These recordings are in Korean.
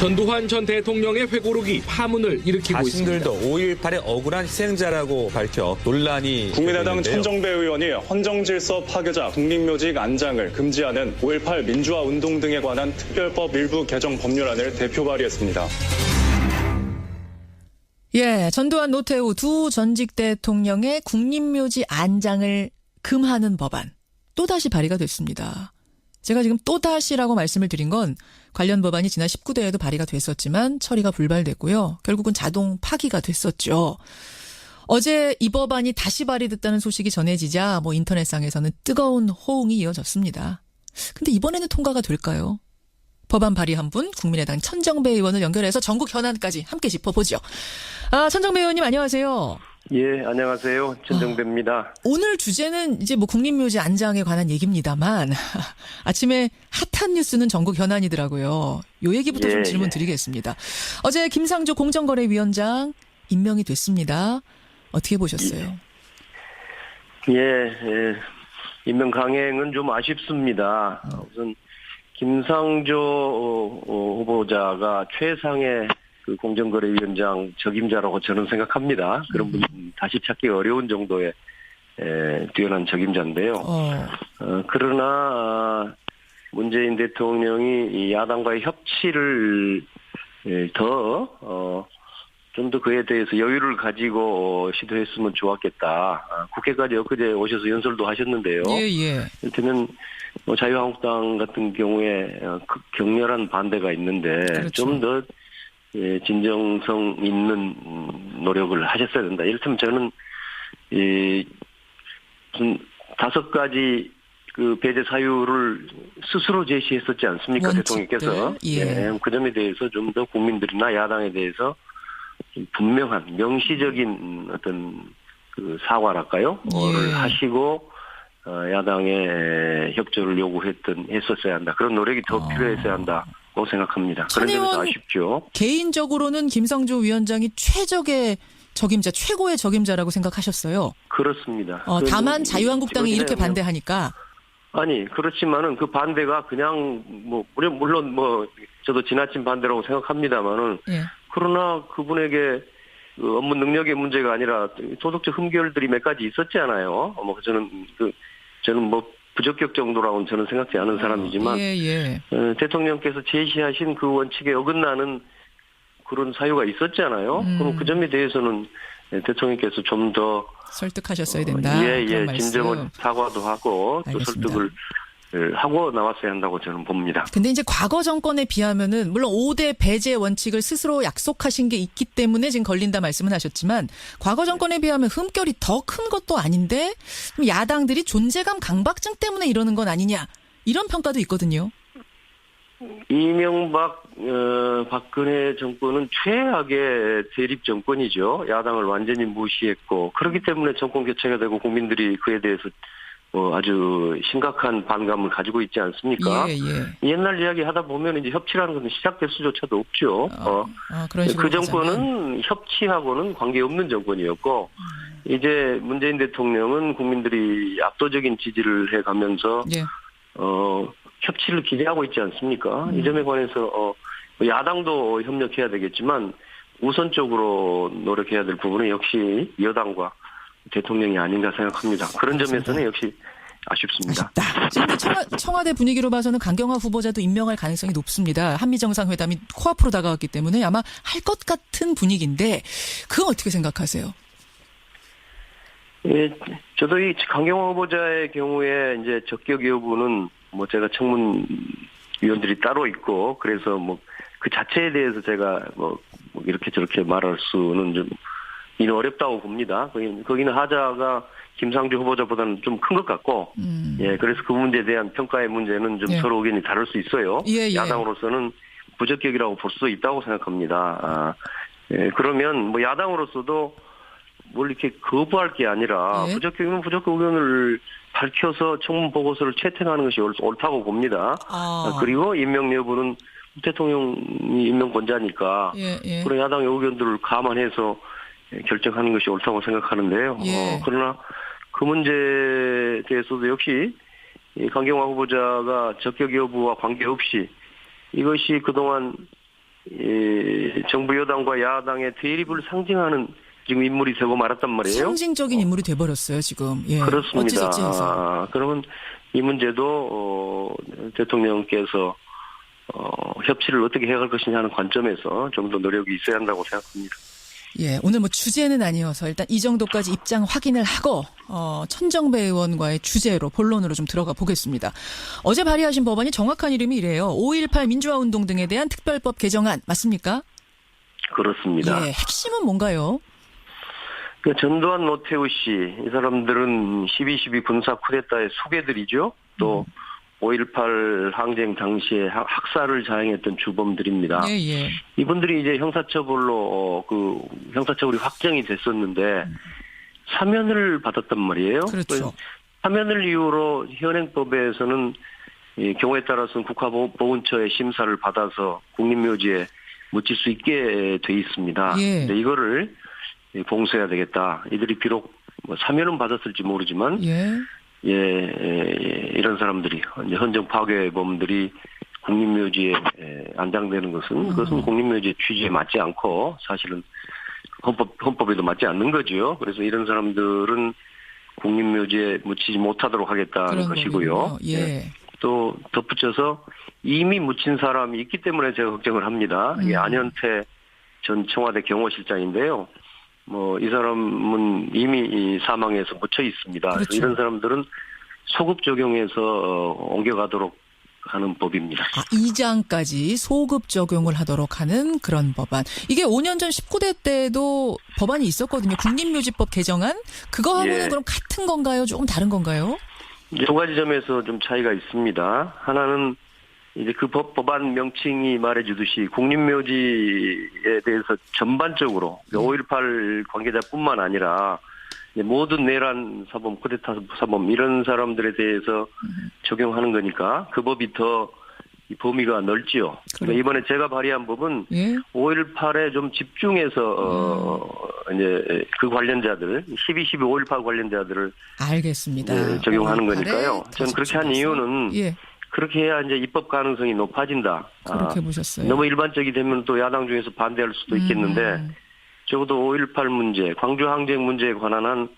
전두환 전 대통령의 회고록이 파문을 일으키고 있습니다. 자신들도 5.18의 억울한 희생자라고 밝혀 논란이 국민의당. 천정배 의원이 헌정질서 파괴자 국립묘지 안장을 금지하는 5.18 민주화 운동 등에 관한 특별법 일부 개정 법률안을 대표 발의했습니다. 예, 전두환 노태우 두 전직 대통령의 국립묘지 안장을 금하는 법안 또다시 발의가 됐습니다. 제가 지금 또다시라고 말씀을 드린 건 관련 법안이 지난 19대에도 발의가 됐었지만 처리가 불발됐고요. 결국은 자동 파기가 됐었죠. 어제 이 법안이 다시 발의됐다는 소식이 전해지자 뭐 인터넷상에서는 뜨거운 호응이 이어졌습니다. 근데 이번에는 통과가 될까요? 법안 발의한 분 국민의당 천정배 의원을 연결해서 전국 현안까지 함께 짚어보죠. 아 천정배 의원님 안녕하세요. 예, 안녕하세요. 천정배입니다. 오늘 주제는 이제 뭐 국립묘지 안장에 관한 얘기입니다만 아침에 핫한 뉴스는 전국 현안이더라고요. 요 얘기부터 좀 예, 질문 예. 드리겠습니다. 어제 김상조 공정거래위원장 임명이 됐습니다. 어떻게 보셨어요? 예, 예. 임명 강행은 좀 아쉽습니다. 우선 김상조 어, 어, 후보자가 최상의 그 공정거래위원장 적임자라고 저는 생각합니다. 그런 분 다시 찾기 어려운 정도의 에, 뛰어난 적임자인데요. 어, 어, 그러나 아, 문재인 대통령이 이 야당과의 협치를 예, 더 어, 좀 더 그에 대해서 여유를 가지고 어, 시도했으면 좋았겠다. 아, 국회까지 엊그제 오셔서 연설도 하셨는데요. 예, 예. 이를테면 뭐 자유한국당 같은 경우에 어, 극 격렬한 반대가 있는데 그렇죠. 좀더 예, 진정성 있는 음, 노력을 하셨어야 된다. 이를테면 저는 이 무슨 다섯 가지 그 배제 사유를 스스로 제시했었지 않습니까 원칙들, 대통령께서 예. 그 점에 대해서 좀 더 국민들이나 야당에 대해서 좀 분명한 명시적인 어떤 그 사과랄까요? 를 예. 하시고 어, 야당의 협조를 요구했던 했었어야 한다. 그런 노력이 더 아. 필요했어야 한다 고 생각합니다. 천 그런 점에서 아쉽죠. 개인적으로는 김상조 위원장이 최적의 적임자, 최고의 적임자라고 생각하셨어요. 그렇습니다. 어, 그 다만 자유한국당이 이렇게. 반대하니까 아니 그렇지만은 그 반대가 그냥 뭐 물론 물론 뭐 저도 지나친 반대라고 생각합니다만은 예. 그러나 그분에게 그 업무 능력의 문제가 아니라 도덕적 흠결들이 몇 가지 있었잖아요. 뭐 저는 그 저는 뭐 부적격 정도라고는 저는 생각지 않은 사람이지만 예, 예. 어, 대통령께서 제시하신 그 원칙에 어긋나는 그런 사유가 있었잖아요. 음. 그럼 그 점에 대해서는 대통령께서 좀 더 설득하셨어야 된다. 예, 그런 예, 말씀. 진정을 사과도 하고 또 알겠습니다. 설득을 예, 하고 나왔어야 한다고 저는 봅니다. 근데 이제 과거 정권에 비하면은 물론 5대 배제 원칙을 스스로 약속하신 게 있기 때문에 지금 걸린다 말씀은 하셨지만 과거 정권에 비하면 흠결이 더 큰 것도 아닌데 야당들이 존재감 강박증 때문에 이러는 건 아니냐 이런 평가도 있거든요. 이명박 어, 박근혜 정권은 최악의 대립 정권이죠. 야당을 완전히 무시했고 그렇기 때문에 정권 교체가 되고 국민들이 그에 대해서 뭐 아주 심각한 반감을 가지고 있지 않습니까? 예, 예. 옛날 이야기 하다 보면 이제 협치라는 것은 시작될 수조차도 없죠. 어. 아, 그런 식으로 그. 정권은 협치하고는 관계없는 정권이었고 이제 문재인 대통령은 국민들이 압도적인 지지를 해가면서 예. 어 협치를 기대하고 있지 않습니까? 음. 이 점에 관해서 어 야당도 협력해야 되겠지만 우선적으로 노력해야 될 부분은 역시 여당과 대통령이 아닌가 생각합니다. 그런 점에서는 역시 아쉽습니다. 아쉽다. 지금 청와, 청와대 분위기로 봐서는 강경화 후보자도 임명할 가능성이 높습니다. 한미 정상회담이 코앞으로 다가왔기 때문에 아마 할 것 같은 분위기인데 그거 어떻게 생각하세요? 예, 저도 이 강경화 후보자의 경우에 이제 적격 여부는 뭐 제가 청문 위원들이 따로 있고 그래서 뭐 그 자체에 대해서 제가 뭐, 뭐 이렇게 저렇게 말할 수는 좀 이는 어렵다고 봅니다. 거기, 거기는 하자가 김상조 후보자보다는 좀 큰 것 같고 음. 예, 그래서 그 문제에 대한 평가의 문제는 좀 예. 서로 의견이 다를 수 있어요. 예, 예. 야당으로서는 부적격이라고 볼 수도 있다고 생각합니다. 아, 예, 그러면 뭐 야당으로서도 뭘 이렇게 거부할 게 아니라 예. 부적격이면 부적격 의견을 밝혀서 청문 보고서를 채택하는 것이 옳- 옳다고 봅니다. 아, 그리고 임명 여부는 대통령이 임명권자니까 예, 예. 그런 야당의 의견들을 감안해서 결정하는 것이 옳다고 생각하는데요. 예. 어, 그러나 그 문제에 대해서도 역시 이 강경화 후보자가 적격 여부와 관계없이 이것이 그동안 이 정부 여당과 야당의 대립을 상징하는 지금 인물이 되고 말았단 말이에요. 상징적인 인물이 돼버렸어요 지금. 예. 그렇습니다. 어찌저찌 해서. 아, 그러면 이 문제도 어, 대통령께서 어, 협치를 어떻게 해갈 것이냐 하는 관점에서 좀 더 노력이 있어야 한다고 생각합니다. 예, 오늘 뭐 주제는 아니어서 일단 이 정도까지 입장 확인을 하고 어, 천정배 의원과의 주제로 본론으로 좀 들어가 보겠습니다. 어제 발의하신 법안이 정확한 이름이 이래요. 5.18 민주화 운동 등에 대한 특별법 개정안 맞습니까? 그렇습니다. 예, 핵심은 뭔가요? 그 전두환 노태우 씨, 이 사람들은 12.12 군사 쿠데타의 수괴들이죠. 또 음. 5.18 항쟁 당시에 학- 학살을 자행했던 주범들입니다. 예, 예. 이분들이 이제 형사처벌로 어, 그 형사처벌이 확정이 됐었는데 사면을 받았단 말이에요. 그렇죠. 사면을 이유로 현행법에서는 이 경우에 따라서는 국가보훈처의 심사를 받아서 국립묘지에 묻힐 수 있게 돼 있습니다. 예. 근데 이거를 봉쇄해야 되겠다. 이들이 비록 뭐 사면은 받았을지 모르지만 예. 예, 예, 예, 이런 사람들이 이제 헌정 파괴범들이 국립묘지에 예, 안장되는 것은 음. 그것은 국립묘지의 취지에 맞지 않고 사실은 헌법 헌법에도 맞지 않는 거지요. 그래서 이런 사람들은 국립묘지에 묻히지 못하도록 하겠다는 것이고요. 거군요. 예. 또 덧붙여서 이미 묻힌 사람이 있기 때문에 제가 걱정을 합니다. 음. 안현태 전 청와대 경호실장인데요. 뭐 이 사람은 이미 이 사망해서 묻혀 있습니다. 그렇죠. 이런 사람들은 소급 적용해서 어, 옮겨가도록 하는 법입니다. 아, 2장까지 소급 적용을 하도록 하는 그런 법안. 이게 5년 전 19대 때도 법안이 있었거든요. 국립묘지법 개정안. 그거하고는 예. 그럼 같은 건가요? 조금 다른 건가요? 두 가지 점에서 좀 차이가 있습니다. 하나는 이제 그 법, 법안 명칭이 말해주듯이 국립묘지에 대해서 전반적으로 5.18 관계자뿐만 아니라 모든 내란 사범, 쿠데타 사범 이런 사람들에 대해서 적용하는 거니까 그 법이 더이 범위가 넓지요. 그러니까 이번에 제가 발의한 법은 예. 5.18에 좀 집중해서 어, 이제 그 관련자들 12, 12, 5.18 관련자들을 알겠습니다. 네, 적용하는 5.18에 거니까요. 더 저는 그렇게 한. 이유는 예. 그렇게 해야 이제 입법 가능성이 높아진다. 그렇게 아, 보셨어요. 너무 일반적이 되면 또 야당 중에서 반대할 수도 있겠는데 음. 적어도 5.18 문제, 광주 항쟁 문제에 관한 한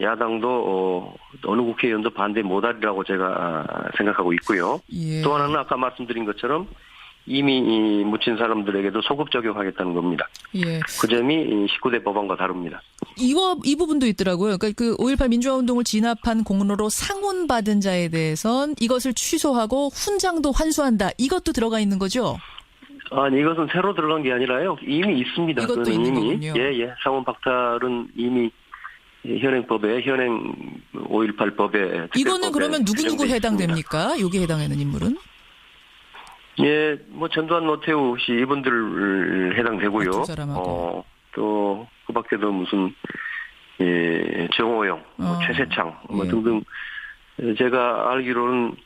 야당도 어, 어느 국회의원도 반대 못하리라고 제가 아, 생각하고 있고요. 예. 또 하나는 아까 말씀드린 것처럼 이미 이 묻힌 사람들에게도 소급 적용하겠다는 겁니다. 예. 그 점이 이 19대 법안과 다릅니다. 이거 이 부분도 있더라고요. 그러니까 그 5.18 민주화 운동을 진압한 공로로 상훈 받은 자에 대해선 이것을 취소하고 훈장도 환수한다. 이것도 들어가 있는 거죠? 아니 이것은 새로 들어간 게 아니라요. 이미 있습니다. 이것도 있는 이미 거군요. 예, 예. 상원 박탈은 이미 현행법에 현행 5.18 법에 이거는 그러면 누구 누구 해당됩니까? 여기 해당하는 인물은? 예, 뭐 전두환 노태우 씨 이분들 해당되고요. 아. 어, 또 그 밖에도 무슨 예, 정호영, 뭐 어. 최세창 뭐 예. 등등 제가 알기로는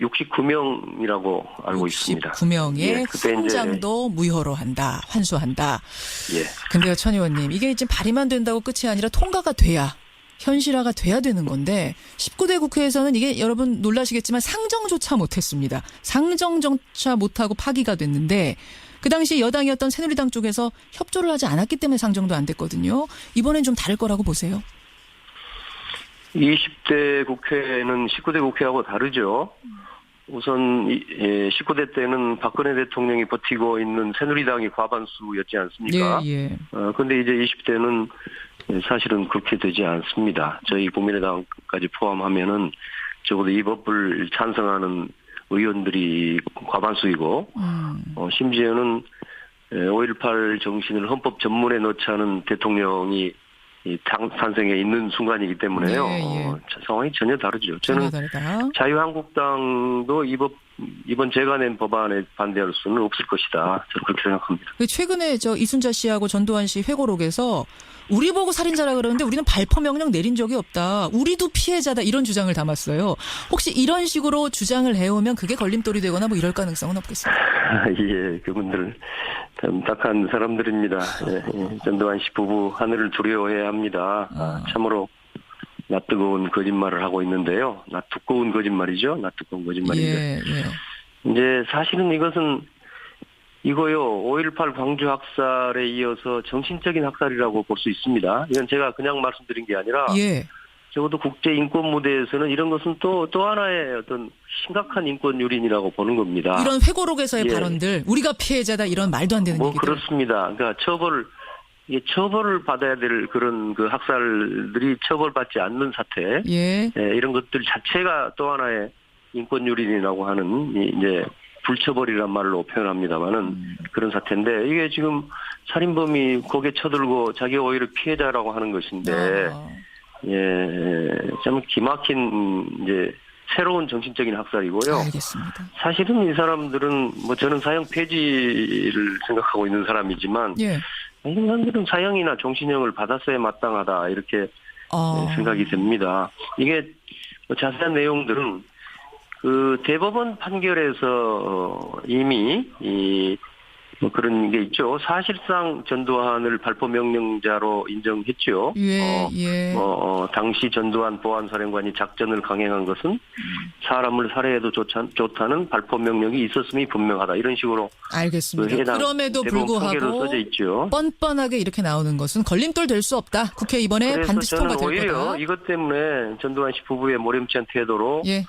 69명이라고 알고 있습니다. 69명의 예, 훈장도 무효로 한다. 환수한다. 예. 근데요, 천 의원님, 이게 지금 발의만 된다고 끝이 아니라 통과가 돼야 현실화가 돼야 되는 건데 19대 국회에서는 이게 여러분 놀라시겠지만 상정조차 못했습니다. 상정조차 못하고 파기가 됐는데 그 당시 여당이었던 새누리당 쪽에서 협조를 하지 않았기 때문에 상정도 안 됐거든요. 이번엔 좀 다를 거라고 보세요. 20대 국회는 19대 국회하고 다르죠. 우선 이- 예, 19대 때는 박근혜 대통령이 버티고 있는 새누리당이 과반수였지 않습니까? 예, 예. 어, 근데 이제 20대는 사실은 그렇게 되지 않습니다. 저희 국민의당까지 포함하면은 적어도 이 법을 찬성하는 의원들이 과반수이고, 음. 어, 심지어는 5.18 정신을 헌법 전문에 넣자는 대통령이 이 당- 탄생에 있는 순간이기 때문에요. 예, 예. 어, 상황이 전혀 다르죠. 전혀 저는 다르다. 자유한국당도 이 법, 이번 제가 낸 법안에 반대할 수는 없을 것이다. 저는 그렇게 생각합니다. 그 최근에 저 이순자 씨하고 전두환 씨 회고록에서 우리 보고 살인자라 그러는데 우리는 발포 명령 내린 적이 없다. 우리도 피해자다 이런 주장을 담았어요. 혹시 이런 식으로 주장을 해오면 그게 걸림돌이 되거나 뭐 이럴 가능성은 없겠습니다. 예, 그분들 참 딱한 사람들입니다. 예, 예. 전두환 씨 부부 하늘을 두려워해야 합니다. 아, 참으로 낯 뜨거운 거짓말을 하고 있는데요. 낯 두꺼운 거짓말이죠. 낯 두꺼운 거짓말인데 예, 예. 이제 사실은 이것은 이거요 5.18 광주 학살에 이어서 정신적인 학살이라고 볼 수 있습니다. 이건 제가 그냥 말씀드린 게 아니라 예. 적어도 국제 인권 무대에서는 이런 것은 또또 하나의 어떤 심각한 인권 유린이라고 보는 겁니다. 이런 회고록에서의 예. 발언들 우리가 피해자다 이런 말도 안 되는 뭐 얘기들. 그렇습니다. 그러니까 처벌 이게 처벌을 받아야 될 그런 그 학살들이 처벌받지 않는 사태 예. 예, 이런 것들 자체가 또 하나의 인권 유린이라고 하는 이- 이제 불처벌이란 말로 표현합니다만은 음. 그런 사태인데 이게 지금 살인범이 고개 쳐들고 자기가 오히려 피해자라고 하는 것인데 아, 예, 참 기막힌 이제 새로운 정신적인 학살이고요. 알겠습니다. 사실은 이 사람들은 뭐 저는 사형 폐지를 생각하고 있는 사람이지만 예. 이 사람들은 사형이나 종신형을 받았어야 마땅하다 이렇게 어. 네, 생각이 듭니다. 이게 뭐 자세한 내용들은 그 대법원 판결에서 어, 이미 이 뭐 그런 게 있죠. 사실상 전두환을 발포 명령자로 인정했죠. 예, 어, 예. 어, 어, 당시 전두환 보안사령관이 작전을 강행한 것은 사람을 살해해도 좋다, 좋다는 발포 명령이 있었음이 분명하다. 이런 식으로 그 알겠습니다. 해당 그럼에도 불구하고 써져 있죠. 뻔뻔하게 이렇게 나오는 것은 걸림돌 될 수 없다. 국회 이번에 반드시 통과될 오히려 거다. 이것 때문에 전두환 씨 부부의 모렴치한 태도로 예.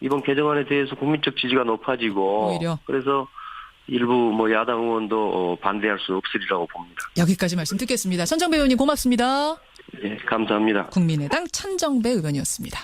이번 개정안에 대해서 국민적 지지가 높아지고 오히려. 그래서 일부 뭐 야당 의원도 어, 반대할 수 없으리라고 봅니다. 여기까지 말씀 듣겠습니다. 천정배 의원님 고맙습니다. 예, 감사합니다. 국민의당 천정배 의원이었습니다.